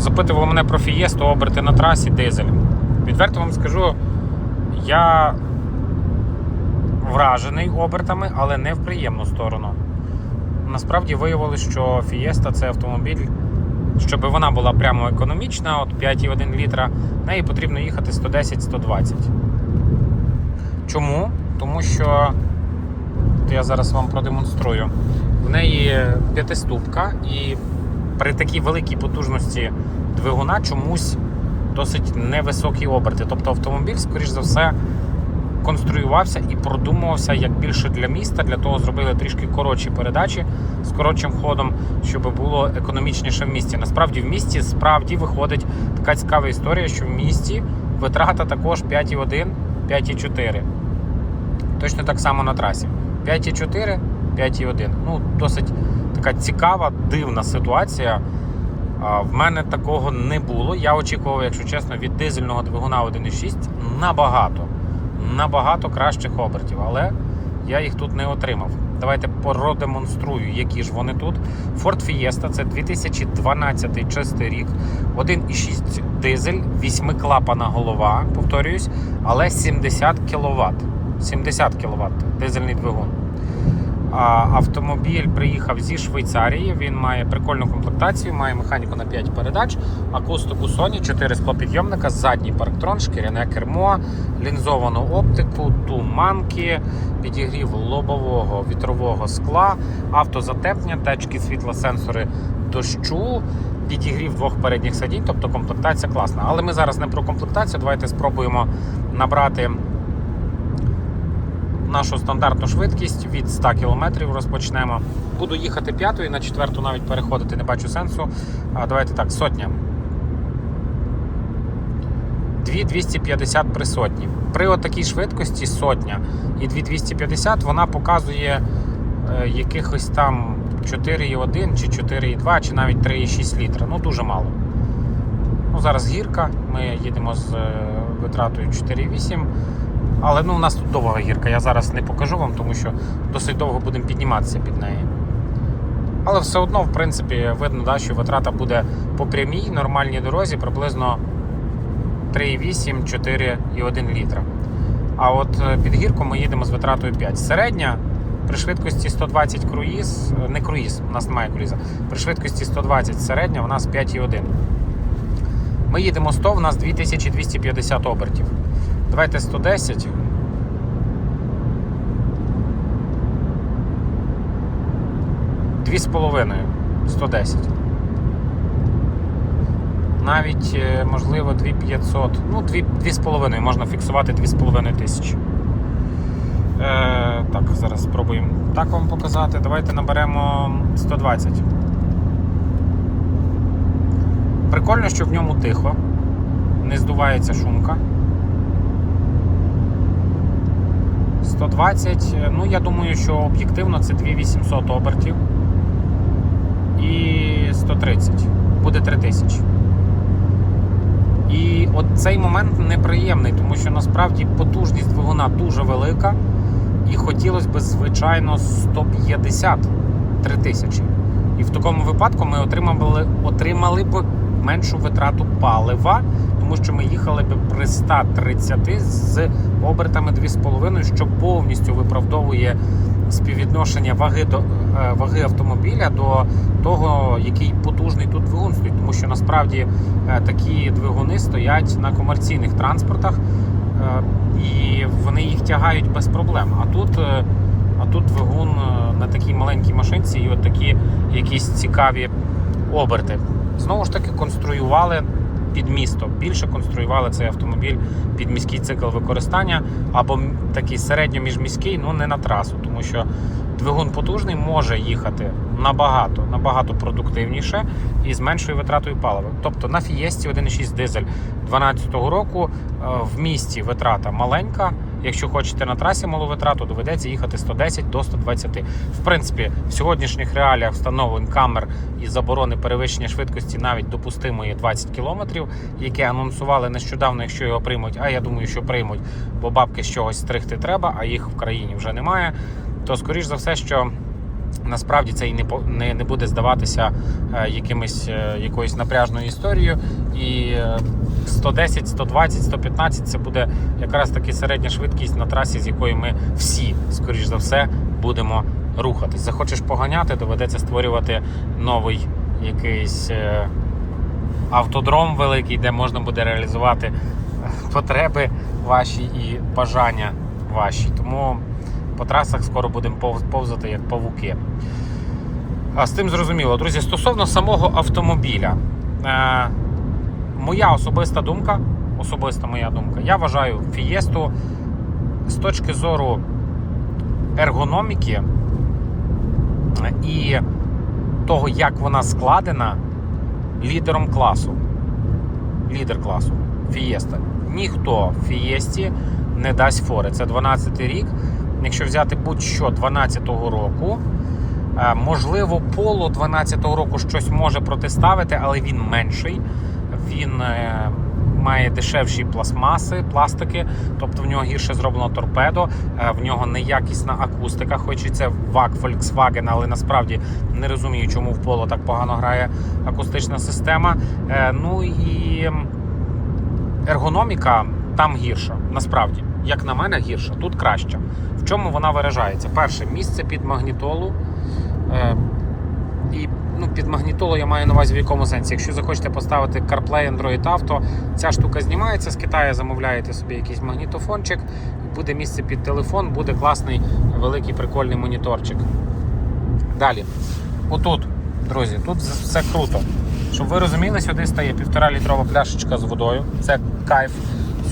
Запитували мене про фієсту, оберти на трасі, дизель. Відверто вам скажу, я вражений обертами, але не в приємну сторону. Насправді виявилось, що фієста це автомобіль, щоб вона була прямо економічна, от 5,1 літра, неї потрібно їхати 110-120. Чому? Тому що я зараз вам продемонструю. В неї п'ятиступка, і при такій великій потужності двигуна чомусь досить невисокі оберти. Тобто автомобіль, скоріш за все, конструювався і продумувався як більше для міста. Для того зробили трішки коротші передачі з коротшим ходом, щоб було економічніше в місті. Насправді в місті справді виходить така цікава історія, що в місті витрата також 5,1, 5,4. Точно так само на трасі. 5,4, 5,1. Ну, досить така цікава, дивна ситуація. В мене такого не було. Я очікував, якщо чесно, від дизельного двигуна 1,6 набагато, набагато кращих обертів, але я їх тут не отримав. Давайте продемонструю, які ж вони тут. Ford Fiesta це 2012 чистий рік, 1,6 дизель, 8-клапана голова, повторююсь, але 70 кВт. 70 кВт дизельний двигун. Автомобіль приїхав зі Швейцарії. Він має прикольну комплектацію, має механіку на 5 передач, акустику Sony, 4 склопідйомника, задній парктрон, шкіряне кермо, лінзовану оптику, туманки, підігрів лобового вітрового скла, автозатеплення, тачки світла, сенсори дощу. Підігрів двох передніх сидінь, тобто комплектація класна. Але ми зараз не про комплектацію. Давайте спробуємо набрати нашу стандартну швидкість від 100 км розпочнемо. Буду їхати п'ятою, на четверту навіть переходити не бачу сенсу. Давайте так, сотня. 2250 при сотні. При отакій швидкості сотня і 2250 вона показує е, якихось там 4,1 чи 4,2 чи навіть 3,6 літра. Ну дуже мало. Ну, зараз гірка. Ми їдемо з е, витратою 4,8. Але ну, у нас тут довга гірка, я зараз не покажу вам, тому що досить довго будемо підніматися під неї. Але все одно, в принципі, видно, да, що витрата буде по прямій нормальній дорозі приблизно 3,8, 4,1 літра. А от е, під гірку ми їдемо з витратою 5. Середня при швидкості 120 круїз, е, не круїз, у нас немає круїза, при швидкості 120 середня у нас 5,1. Ми їдемо 100, у нас 2250 обертів. Давайте 110. Дві з половиною. 110. Навіть, е, можливо, 2500. Ну, 2, 2,5 можна фіксувати 2,5 тисячі. Е, так, зараз спробуємо так вам показати. Давайте наберемо 120. Прикольно, що в ньому тихо, не здувається шумка. 120, ну я думаю, що об'єктивно це 2800 обертів. І 130. Буде 3000. І от цей момент неприємний, тому що насправді потужність двигуна дуже велика. І хотілося б, звичайно, 150 3000. І в такому випадку ми отримали, отримали б меншу витрату палива, тому що ми їхали б при 130 з обертами 2,5, що повністю виправдовує співвідношення ваги до е, ваги автомобіля до того, який потужний тут двигун стоїть. Тому що насправді е, такі двигуни стоять на комерційних транспортах е, і вони їх тягають без проблем. А тут, а тут двигун на такій маленькій машинці і от такі якісь цікаві оберти. Знову ж таки, конструювали під місто. Більше конструювали цей автомобіль під міський цикл використання або такий середньоміжміський, ну не на трасу, тому що двигун потужний може їхати набагато, набагато продуктивніше і з меншою витратою палива. Тобто на Фієсті 1,6 дизель 2012 року е, в місті витрата маленька. Якщо хочете на трасі малу витрату, доведеться їхати 110 до 120. В принципі, в сьогоднішніх реаліях встановлень камер і заборони перевищення швидкості навіть допустимої 20 км, яке анонсували нещодавно, якщо його приймуть. А я думаю, що приймуть, бо бабки з чогось стригти треба, а їх в країні вже немає. То скоріш за все, що насправді це і не, не, не буде здаватися е, якимось, е, якоюсь напряжною історією. І е, 110, 120, 115 це буде якраз таки середня швидкість на трасі, з якої ми всі, скоріш за все, будемо рухатись. Захочеш поганяти, доведеться створювати новий якийсь е, автодром великий, де можна буде реалізувати е, потреби ваші і бажання ваші. Тому по трасах скоро будемо повзати як павуки. А з тим зрозуміло, друзі, стосовно самого автомобіля. Моя особиста думка, особиста моя думка, я вважаю Фієсту з точки зору ергономіки і того, як вона складена, лідером класу. Лідер класу. Фієста. Ніхто в Фієсті не дасть фори. Це 12 рік. Якщо взяти будь-що 12-го року, е, можливо, поло 12-го року щось може протиставити, але він менший. Він е, має дешевші пластмаси, пластики, тобто в нього гірше зроблено торпедо, е, в нього неякісна акустика, хоч і це ВАК Volkswagen, але насправді не розумію, чому в поло так погано грає акустична система. Е, Ну і ергономіка там гірша, насправді. Як на мене, гірша, тут краще. В чому вона виражається? Перше місце під магнітолу. І ну, під магнітолу я маю на увазі в якому сенсі. Якщо захочете поставити CarPlay Android Auto, ця штука знімається з Китаю, замовляєте собі якийсь магнітофончик, буде місце під телефон, буде класний великий прикольний моніторчик. Далі, отут, друзі, тут все круто. Щоб ви розуміли, сюди стає півтора літрова пляшечка з водою. Це кайф.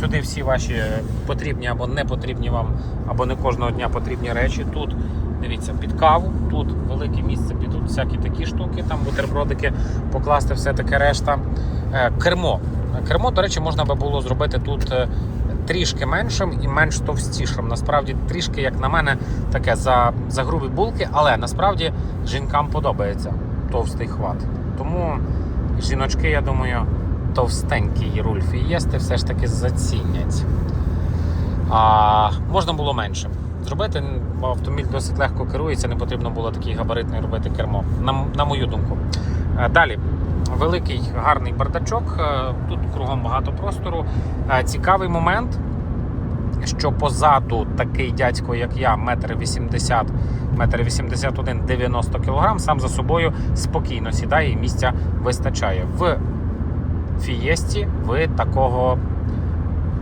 Сюди всі ваші потрібні або не потрібні вам, або не кожного дня потрібні речі. Тут дивіться під каву, тут велике місце під тут всякі такі штуки, там бутербродики, покласти все таке решта. Е, Кермо. Кермо, до речі, можна би було зробити тут е, трішки меншим і менш товстішим. Насправді, трішки, як на мене, таке за, за грубі булки, але насправді жінкам подобається товстий хват. Тому жіночки, я думаю, товстенький руль фієсти все ж таки зацінять. А можна було менше зробити, автомобіль досить легко керується, не потрібно було такий габаритний робити кермо, на, на мою думку. Е, Далі. Великий гарний бардачок, е, тут кругом багато простору. Е, Цікавий момент, що позаду такий дядько, як я, метр вісімдесят, метр вісімдесят один, 90 кілограм, сам за собою спокійно сідає і місця вистачає. В Фієсті ви такого.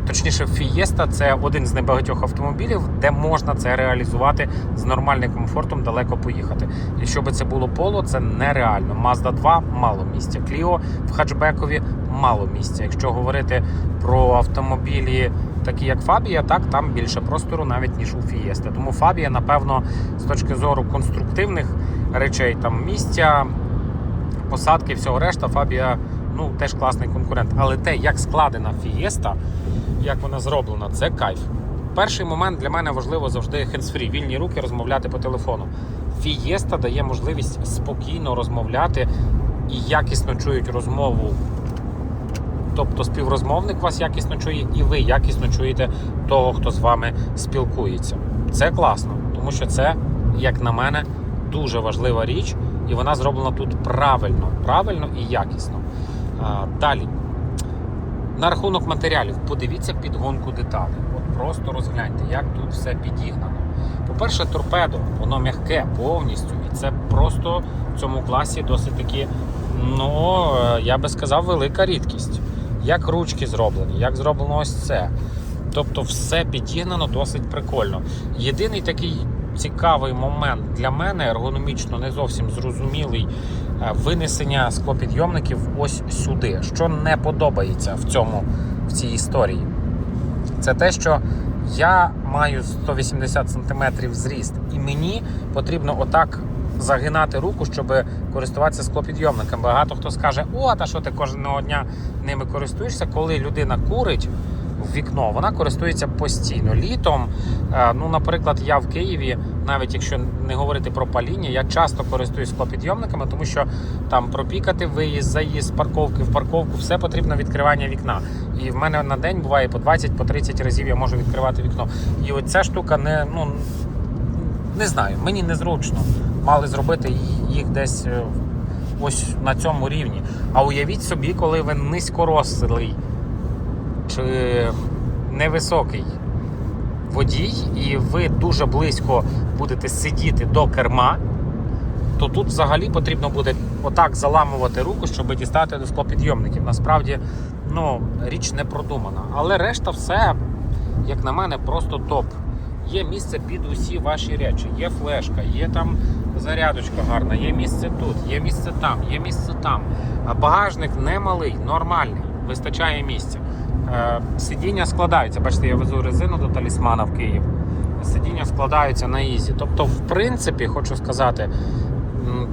Точніше, Фієста це один з небагатьох автомобілів, де можна це реалізувати з нормальним комфортом далеко поїхати. Якщо би це було поло, це нереально. Mazda 2 мало місця. Clio в хатчбекові мало місця. Якщо говорити про автомобілі, такі як Фабія, так там більше простору навіть ніж у Фієсти. Тому Фабія, напевно, з точки зору конструктивних речей, там місця, посадки, всього решта, Фабія ну теж класний конкурент. Але те, як складена Фієста, як вона зроблена, це кайф. Перший момент для мене важливо завжди hands-free, вільні руки розмовляти по телефону. Фієста дає можливість спокійно розмовляти і якісно чують розмову. Тобто співрозмовник вас якісно чує, і ви якісно чуєте того, хто з вами спілкується. Це класно, тому що це, як на мене, дуже важлива річ, і вона зроблена тут правильно, правильно і якісно. Далі. На рахунок матеріалів, подивіться підгонку деталей. От просто розгляньте, як тут все підігнано. По-перше, торпедо, воно м'яке повністю, і це просто в цьому класі досить таки, ну е, я би сказав, велика рідкість. Як ручки зроблені, як зроблено ось це. Тобто все підігнано досить прикольно. Єдиний такий цікавий момент для мене, ергономічно не зовсім зрозумілий, винесення склопідйомників ось сюди. Що не подобається в цьому в цій історії. Це те, що я маю 180 см зріст, і мені потрібно отак загинати руку, щоб користуватися склопідйомником. Багато хто скаже, о, та що ти кожного дня ними користуєшся, коли людина курить. Вікно вона користується постійно літом. е, Ну, наприклад, я в Києві, навіть якщо не говорити про паління, я часто користуюсь склопідйомниками, тому що там пропікати виїзд, заїзд парковки в парковку, все потрібно відкривання вікна. І в мене на день буває по 20 по 30 разів я можу відкривати вікно. І оця штука не ну не знаю, мені незручно. мали зробити їх десь е, ось на цьому рівні. А уявіть собі, коли ви низькорослий чи невисокий водій, і ви дуже близько будете сидіти до керма, то тут взагалі потрібно буде отак заламувати руку, щоб дістати до склопідйомників. Насправді, ну, річ не продумана. Але решта все, як на мене, просто топ. Є місце під усі ваші речі, є флешка, є там зарядочка гарна, є місце тут, є місце там, є місце там. А багажник не малий, нормальний, вистачає місця. Е, Сидіння складаються. Бачите, я везу резину до талісмана в Київ. Сидіння складаються на ізі. Тобто, в принципі, хочу сказати,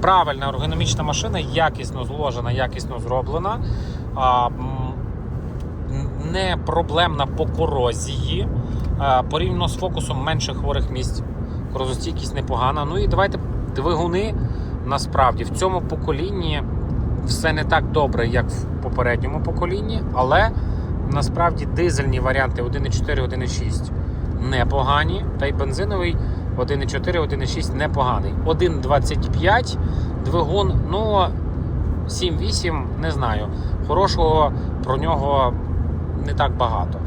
правильна ергономічна машина, якісно зложена, якісно зроблена. Не проблемна по корозії. Е, Порівняно з фокусом менше хворих місць. Корозостійкість непогана. Ну і давайте двигуни насправді в цьому поколінні все не так добре, як в попередньому поколінні, але насправді дизельні варіанти 1.4, 1.6 непогані, та й бензиновий 1.4, 1.6 непоганий. 1.25 двигун, ну 7-8, не знаю. Хорошого про нього не так багато.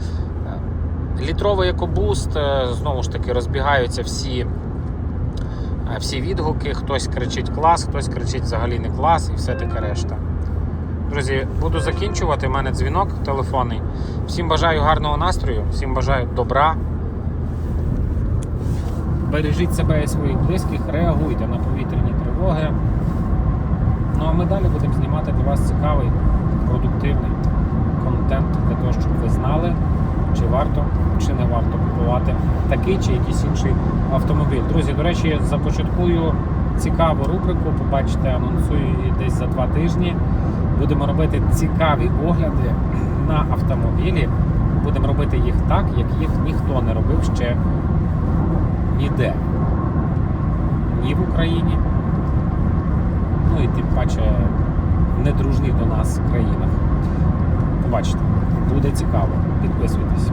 Літровий екобуст, е, знову ж таки, розбігаються всі, е, всі відгуки. Хтось кричить клас, хтось кричить взагалі не клас і все таке решта. Друзі, буду закінчувати. У мене дзвінок телефонний. Всім бажаю гарного настрою, всім бажаю добра. Бережіть себе і своїх близьких, реагуйте на повітряні тривоги. Ну а ми далі будемо знімати для вас цікавий, продуктивний контент для того, щоб ви знали, чи варто, чи не варто купувати такий чи якийсь інший автомобіль. Друзі, до речі, започаткую цікаву рубрику. Побачите, анонсую її десь за два тижні. Будемо робити цікаві огляди на автомобілі. Будемо робити їх так, як їх ніхто не робив ще ніде. Ні в Україні, ну і тим паче в недружніх до нас країнах. Побачите, буде цікаво. Підписуйтесь.